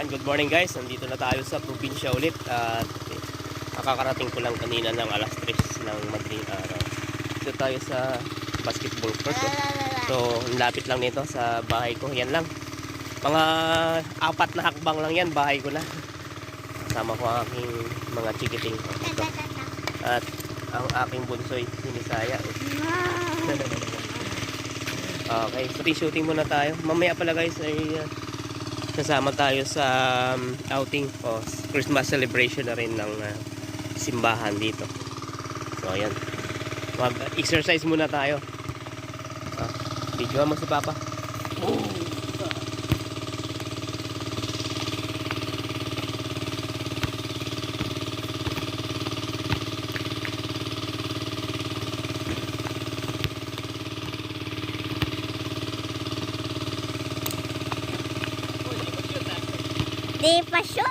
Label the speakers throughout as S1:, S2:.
S1: And good morning guys, nandito na tayo sa probinsya ulit at eh, nakakarating ko lang kanina ng alas 3 ng madaling araw. Dito tayo sa basketball court. eh. So, lapit lang nito sa bahay ko. Yan lang. Mga apat na hakbang lang yan, bahay ko na. Kasama ko ang aking mga chikiting. Ito. At ang aking bunsoy, sinisaya. okay, so shooting muna tayo. Mamaya pala guys ay uh, kasama tayo sa um, outing o Christmas celebration na rin ng uh, simbahan dito. So ayan. Mag-exercise muna tayo. Ah, video mo si Papa.
S2: Di pa shoot.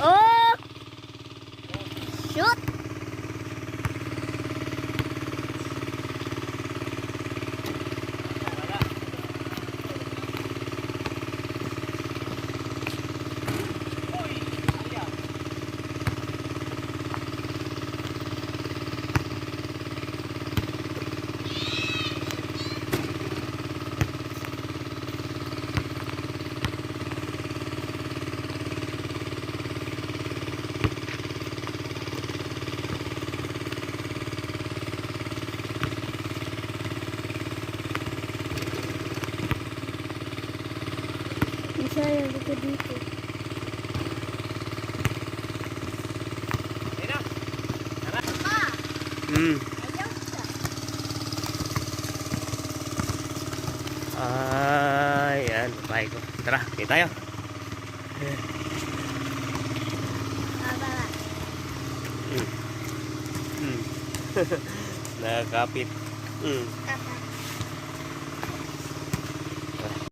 S2: Oh! Shoot! saya begitu.
S1: Hmm.
S2: Ah,
S1: Ayan, baik. Ah, kita ya.
S2: Hmm.
S1: Hmm. Nakapit. Hmm.
S2: Kapit.